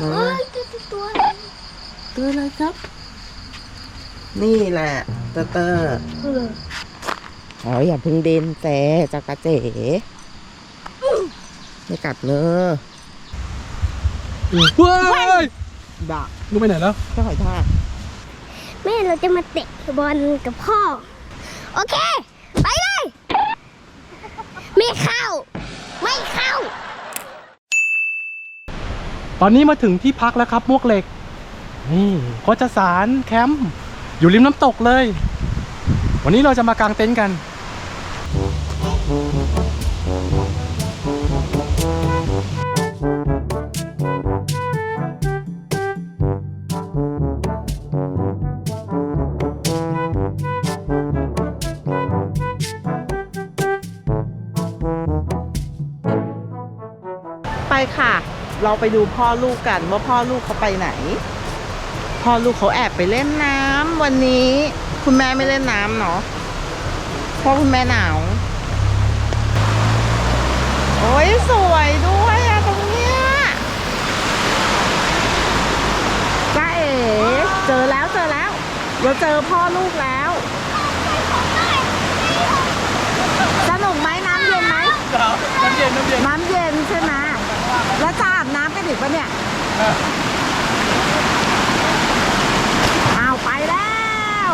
เอ้ยตัวตัวตัวอะไรครับ นี่แหละเตอร์เตอร์เอออ๋ออย่าเพึ่งเดินแต่จักระเจ๋ไม่กัดเนอะเฮ้ยบะลูกไปไหนแล้วเจ้าหอยทากแม่เราจะมาเตะบอลกับพ่อ โอเค ไปเลย ไม่เข้า ไม่เข้า ต อนนี้มาถึงที่พักแล้วครับมวกเหล็ก นี่โคจสารแคมป์อยู่ริมน้ำตกเลย วันนี้เราจะมากางเต็นท์กัน ไปค่ะ เราไปดูพ่อลูกกันว่าพ่อลูกเขาไปไหน พ่อลูกเขาแอบไปเล่นน้ำวันนี้ คุณแม่ไม่เล่นน้ำเนาะเพราะคุณแม่หนาว โอ้ยสวยด้วยอะตรงเนี้ยจ้าเอ๋เจอแล้วเจอแล้ว เราเจอพ่อลูกแล้ว สนุกไหมน้ำเย็นไหม น้ำเย็นน้ำเย็น น้ำเย็นใช่ไหมแล้วจะอาบน้ำกันอีก ปะเนี่ยเอาวไปแล้ว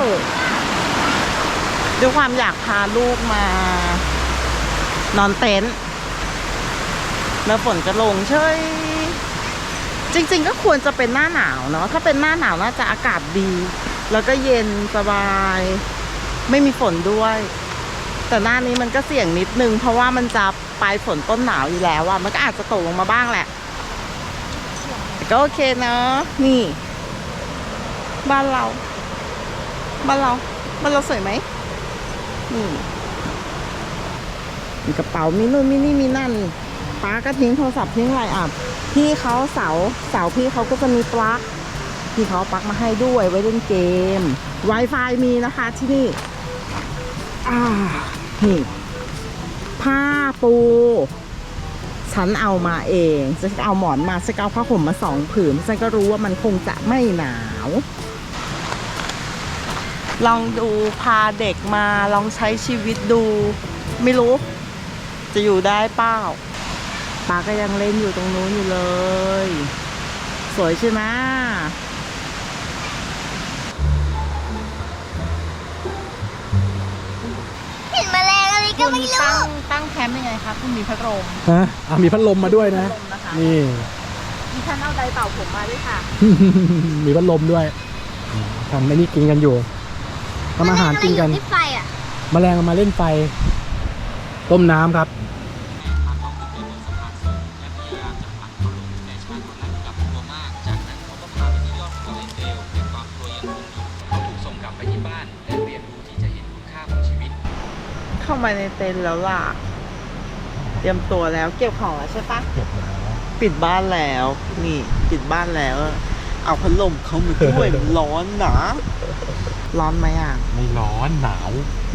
ด้วยความอยากพาลูกมา นอนเต็นท์แล้วฝนจะลงเฉยจริง ๆ ก็ควรจะเป็นหน้าหนาวเนาะถ้าเป็นหน้าหนาวน่าจะอากาศดี แล้วก็เย็นสบาย ไม่มีฝนด้วย แต่หน้านี้มันก็เสี่ยงนิดนึง เพราะว่ามันจะปลายฝนต้นหนาวอยู่แล้วอะมันก็อาจจะตกลงมาบ้างแหละ ก็โอเคเนาะนี่ บ้านเรา บ้านเรา บ้านเราสวยไหมนี่มีกระเป๋ามีนู่นมีนี่มีนั่นป้าก็ทิ้งโทรศัพท์ทิ้งอะไรอะพี่เขาเสาเสาพี่เขาก็จะมีปลั๊กพี่เขาปลั๊กมาให้ด้วยไว้เล่นเกม Wi-Fi มีนะคะที่นี่อ่านี่ผ้าปู ฉันเอามาเองฉันเอาหมอนมาฉันเอาผ้าห่มมาสองผืนฉันก็รู้ว่ามันคงจะไม่หนาว ลองดูพาเด็กมาลองใช้ชีวิตดู ไม่รู้ จะอยู่ได้เปล่าป้าก็ยังเล่นอยู่ตรงนู้นอยู่เลย สวยใช่ไหม ก็ไม่รู้ตั้งตั้งแคมป์ยังไงคะคุณมีพัดลมฮะอะมีพัดลมมาด้วยนะ พัดลมนะคะนี่ ดิฉันเอาไดร์เป่าผมมาด้วยค่ะ มีพัดลมด้วยทำไอ้นี่กินกันอยู่ทำอาหารกินกันแมลงอะไรอยู่ที่ไฟอะ แมลงมาเล่นไฟ ต้มน้ำครับ เข้ามาในเต็นท์แล้วล่ะ เตรียมตัวแล้วเก็บของแล้วใช่ปะปิดบ้านแล้ว นี่ปิดบ้านแล้ว เอาพัดลมเข้ามาด้วยมันร้อนนะร้อนไหมอะ ไม่ร้อนหนาว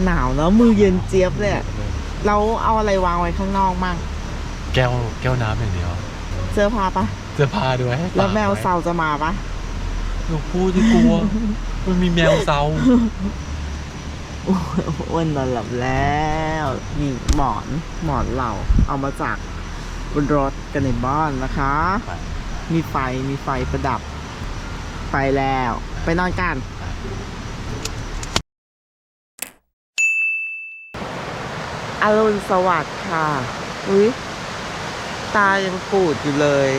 หนาวแล้วมือเย็นเจี๊ยบเลยอะเราเอาอะไรวางไว้ข้างนอกมั่งแก้วแก้วน้ำอย่างเดียวเสื้อผ้าปะเสื้อผ้าด้วยให้แล้วแมวตากไเซาจะมาปะหนูพูดที่กลัว มันมีแมวเซา อ้วนนอนหลับแล้วนี่หมอนหมอนเราเอามาจากบนรถกันในบ้านนะคะ มีไฟมีไฟประดับ ไปแล้ว ไปนอนกันอรุณสวัสดิ์ค่ะอุ้ยตายังปูดอยู่เลย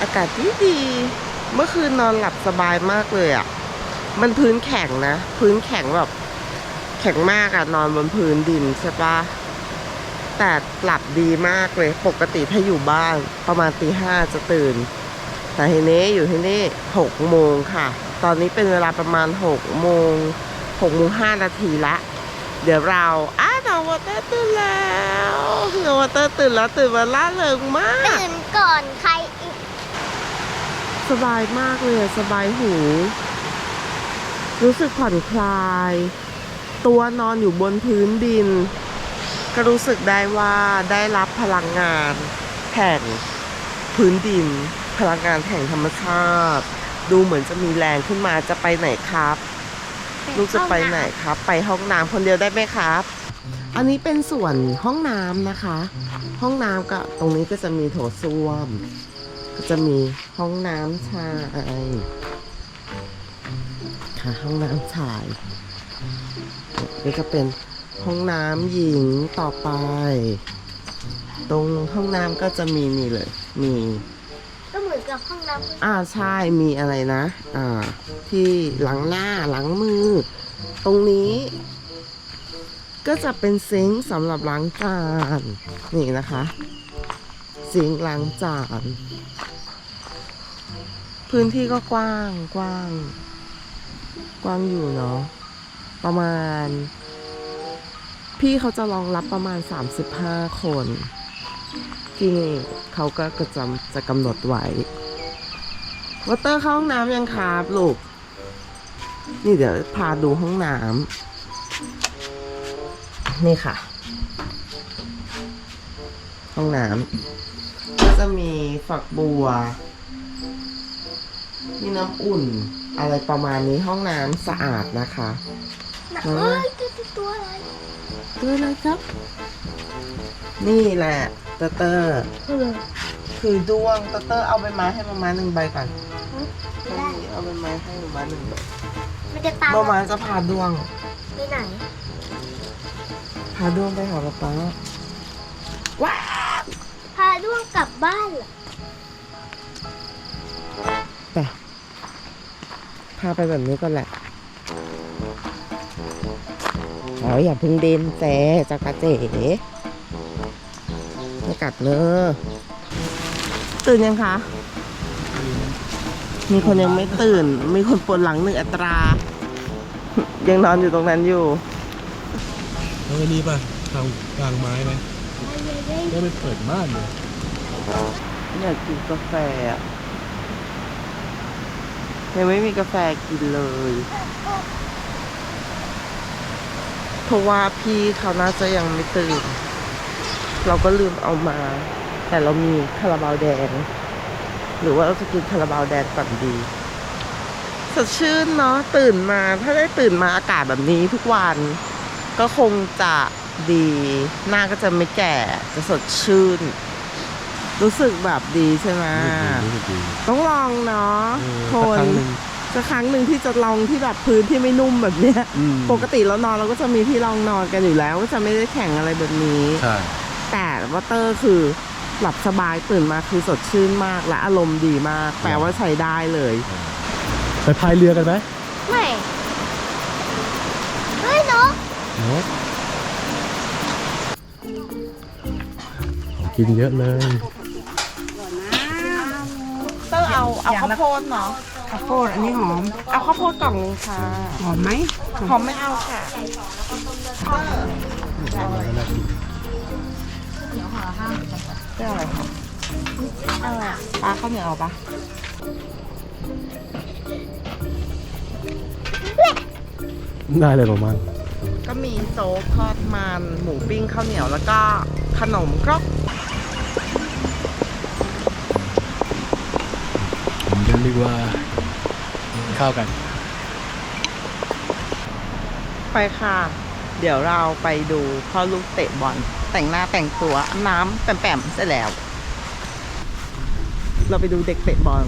อากาศดีดี เมื่อคืนนอนหลับสบายมากเลยอะ่ะ มันพื้นแข็งนะ พื้นแข็งแบบ แข็งมากอะนอนบนพื้นดินใช่ปะแต่หลับดีมากเลย ปกติถ้าอยู่บ้านประมาณตีห้าจะตื่น แต่ทีนี้อยู่ที่นี่หกโมงค่ะ ตอนนี้เป็นเวลาประมาณหกโมงหกโมงห้านาทีละ เดี๋ยวเราอ้าวน้องวอเตอร์ตื่นแล้วน้องวอเตอร์ตื่นแล้วตื่นมาล่าเริงมาก ตื่นก่อนใครอีก สบายมากเลยอะสบายหู รู้สึกผ่อนคลาย ตัวนอนอยู่บนพื้นดิน ก็รู้สึกได้ว่าได้รับพลังงานแห่งพื้นดิน พลังงานแห่งธรรมชาติ ดูเหมือนจะมีแรงขึ้นมาจะไปไหนครับ ลูกจะไปไหนครับ ไปห้องน้ำคนเดียวได้ไหมครับ อันนี้เป็นส่วนห้องน้ำนะคะ ห้องน้ำก็ตรงนี้ก็จะมีโถส้วม ก็จะมีห้องน้ำชาย ค่ะห้องน้ำชาย นี่ก็เป็นห้องน้ำหญิงต่อไป ตรงห้องน้ำก็จะมีนี่เลย มี ก็เหมือนกับห้องน้ำอ่าใช่มีอะไรนะ อ่า ที่หลังหน้าหลังมือ ตรงนี้ ก็จะเป็นซิงค์สำหรับล้างจานนี่นะคะซิงค์ล้างจานพื้นที่ก็กว้างกว้าง กว้างอยู่เนาะประมาณ พี่เขาจะรองรับประมาณ 35 คนที่เขาก็กระจำจะกำหนดไว้วอเตอร์เข้าห้องน้ำยังครับลูก นี่เดี๋ยวพาดูห้องน้ำนี่ค่ะ ห้องน้ำก็จะมีฝักบัว มีน้ำอุ่น อะไรประมาณนี้ห้องน้ำสะอาดนะคะเอ้ยตัวตัวอะไรตัวอะไรครับ นี่แหละเตอร์เตอร์เออคือด้วงเตอร์เตอร์เอาใบไม้ให้มามาหนึ่งใบก่อนได้เอาใบไม้ให้มามาหนึ่งใบมันจะตามมามาจะพาด้วงไปไหนพาด้วงไปหาป๊าป๊าพาด้วงกลับบ้านเหรอาไปแบบนี้ก็แหละอ๋ออย่าเพึ่งเดินแจจะกระเจ๋ไม่กัดเนอะตื่นยังคะ มีคนยังไม่ตื่น มีคนปวดหลังหนึ่งอัตรา ยังนอนอยู่ตรงนั้นอยู่แล้วไอ้นี่ป่ะทางกลางไม้ไหมได้ไปเปิดม่านเลยอยากกินกาแฟอะ ยังไม่มีกาแฟกินเลยเพราะว่าพี่เขาน่าจะยังไม่ตื่น เราก็ลืมเอามา แต่เรามีคาราบาวแดง หรือว่าเราจะกินคาราบาวแดงก่อนดีสดชื่นเนาะตื่นมาถ้าได้ตื่นมาอากาศแบบนี้ทุกวัน ก็คงจะดี หน้าก็จะไม่แก่จะสดชื่น รู้สึกแบบดีใช่ไหมรู้สึกดีต้องลองเนาะเออคสักนครั้งหนึ่ง สักครั้งหนึ่งที่จะลองที่แบบพื้นที่ไม่นุ่มแบบเนี้ย อืม ปกติเรานอนเราก็จะมีที่รองนอนกันอยู่แล้ว ก็จะไม่ได้แข่งอะไรแบบนี้ ใช่ แต่วอเตอร์คือหลับสบายตื่นมาคือสดชื่นมากและอารมณ์ดีมาก แปลว่าใช้ได้เลย ไปพายเรือกันไหมไม่เฮ้ยนกเนาะกินเยอะเลย เตอร์เอาเอาข้าวโพดเนาะข้าวโพดอันนี้หอม เอาข้าวโพดกล่องนึงค่ะ หอมไหมหอมไม่เอาค่ะเตอร์อะไรครับปลาข้าวเหนียวเอาปะได้เลยประมาณก็มีโจ๊กทอดมันหมูปิ้งข้าวเหนียวแล้วก็ขนมครก กว่าข้าวกัน ไปค่ะ เดี๋ยวเราไปดูพ่อลูกเตะบอลแต่งหน้าแต่งตัวอาบน้ำแปมๆเสร็จแล้ว เราไปดูเด็กเตะบอล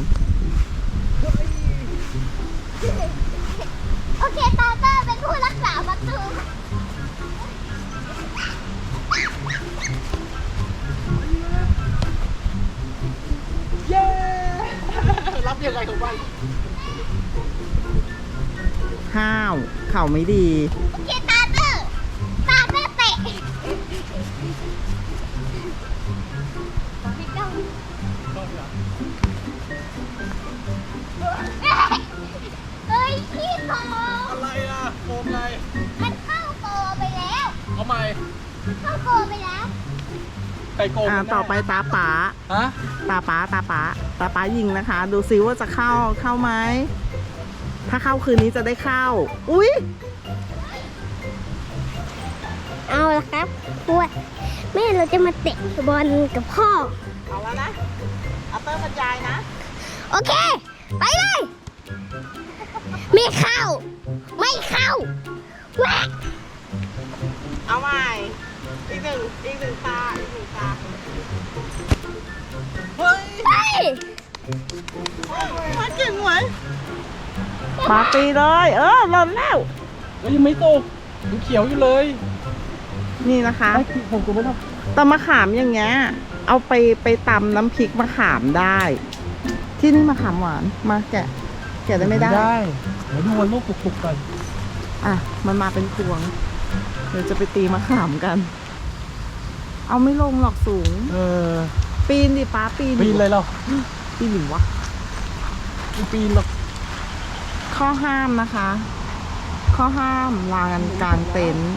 ห้าว เข่าไม่ดีโอเคตาเตอร์ตาเตอร์เตะเฮ้ยพี่โตอะไรล่ะโกงไงมันเข้าโกไปแล้ว เอาใหม่เข้าโกไปแล้ว ไก่โกงอ่าต่อไปตาป๋าฮะตาป๋าตาป๋าตาป๋ายิงนะคะ ดูซิว่าจะเข้าเข้าไหมถ้าเข้าคืนนี้จะได้เข้า อุ๊ยเอาละครับปวดแม่เราจะมาเตะบอลกับพ่อ เอาแล้วนะเอาเตอร์บรรยายนะ โอเค ไปเลย ไม่เข้า ไม่เข้าแหวกเอาใหม่ อีกหนึ่งอีกหนึ่งตาอีกหนึ่งตาเฮ้ยไปมาเก่งไหมปาตีเลย เออหล่นแล้วแล้วยังไม่ตกยังเขียวอยู่เลยนี่นะคะ ไอ้ผมกูไม่ทตำมะขามอย่างเงี้ย เอาไปไปตำน้ำพริกมะขามได้ ที่นี่มะขามหวาน มาแกะ แกะได้ำไม่ได้ ได้เดี๋ยวดูวันลูกปุกๆกัน อะ มันมาเป็นพวง เดี๋ยวจะไปตีมะขามกัน เอาไม่ลงหรอกสูง เออ ปีนดิป้าปีนปีนเลยเราปีนหรือวะไม่ปีนหรอกข้อห้ามนะคะ ข้อห้ามลานกลางเต็นท์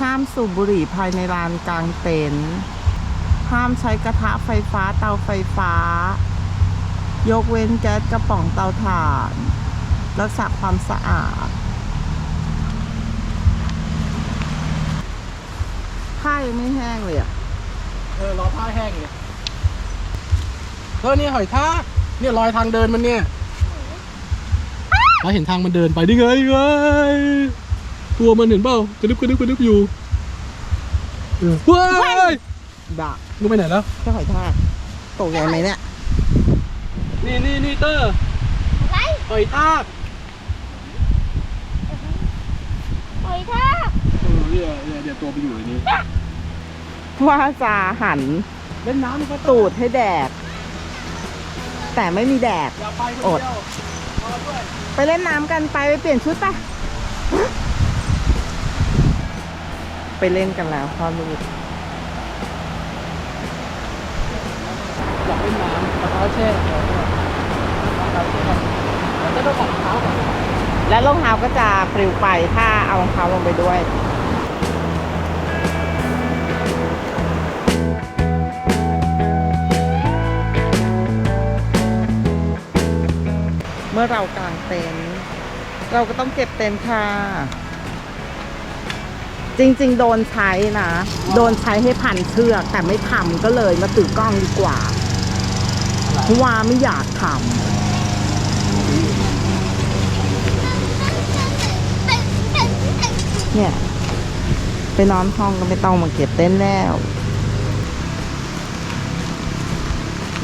ห้ามสูบบุหรี่ภายในลานกลางเต็นท์ห้ามใช้กระทะไฟฟ้าเตาไฟฟ้า ยกเว้นแก๊สกระป๋องเตาถ่าน รักษาความสะอาดผ้า ยังไม่แห้งเลยอะ เออรอผ้าแห้งเลยเออนี่หอยทากเนี่ยรอยทางเดินมันเนี่ยเราเห็นทางมันเดินไปดิไงไงตัวมันเห็นเปล่ากระดึบกระดึบกระดึบอยู่เออว้ายดักลูกไปไหนแล้วเจ้าหอยทากตกใจไหมเนี่ย นี่นี่นี่เตอร์อะไรหอยทากหอยทากเออเนี่ยเนี่ยเดี๋ยวตัวไปอยู่ในนี้ ว่าจะหันเล่นน้ำก็ตูดให้แดด แต่ไม่มีแดด อย่าไปคนอดเดียวรอด้วยไปเล่นน้ำกันไปไปเปลี่ยนชุดไปไปเล่นกันแล้วพ่อลูกอยากเล่นน้ำรองเท้าแช่เดี๋ยวเนี่ยรองเท้าแช่แล้วต้องถอดรองเท้าก่อนแล้วรองเท้าก็จะปลิวไปถ้าเอารองเท้าลงไปด้วย มื่อเรากางเต็นท์เราก็ต้องเก็บเต็นท์ค่ะ จริงๆ โดนใช้นะ โดนใช้ให้พันเชือก แต่ไม่ทำก็เลยมาถือกล้องดีกว่าเพราะว่าไม่อยากทำเนี่ย ไปนอนห้องก็ไม่ต้องมาเก็บเต็นท์แล้ว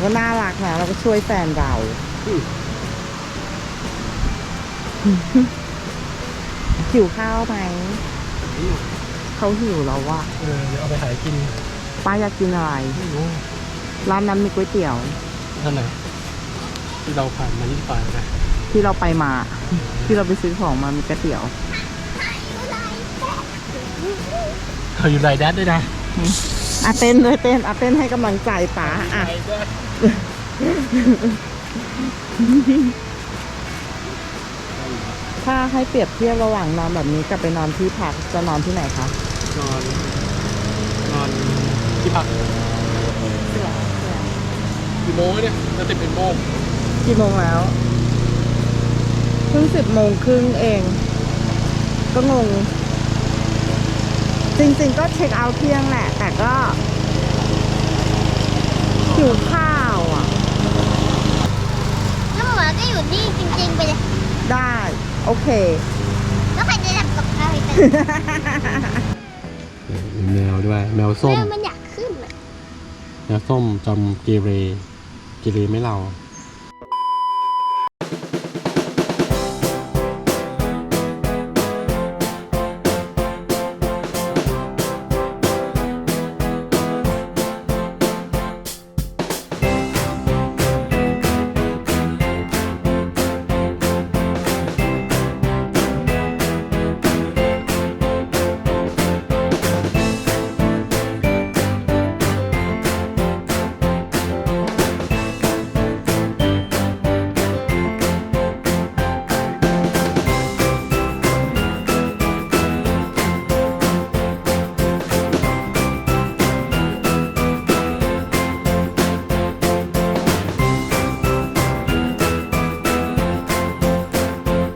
ก็น่ารักนะเราก็ช่วยแฟนเรา หิวข้าวไหม เขาหิวแล้วว่ะเออเดี๋ยวเอาไปหากินป้าอยากกินอะไร ไม่รู้ร้านนั้นมีก๋วยเตี๋ยวท่านไหนที่เราผ่านมาที่ไปนะที่เราไปมา ที่เราไปซื้อของมามีก๋วยเตี๋ยว เขาอยู่ไรแดดด้วยนะอะเต้นด้วยเต้นอะเต้นให้กำลังใจป้าอะ ถ้าให้เปรียบเทียบระหว่างนอนแบบนี้กับไปนอนที่พักจะนอนที่ไหนคะนอนนอนที่พักกี่โมงแล้วเนี่ยจะติดเป็นโมงกี่โมงแล้วเพิ่งสิบโมงครึ่งเอง ก็งง จริงๆก็เช็คเอาท์เที่ยงแหละ แต่ก็หิวข้าวอะ แล้วหมาก็อยู่นี่จริงๆไปเลย ได้ โอเค แล้วใครจะทำกับข้าวให้เต้นมีแมวด้วย แมวส้ม แม่มันอยากขึ้นอะแมวส้มจำเกเรเกเรไม่เราแ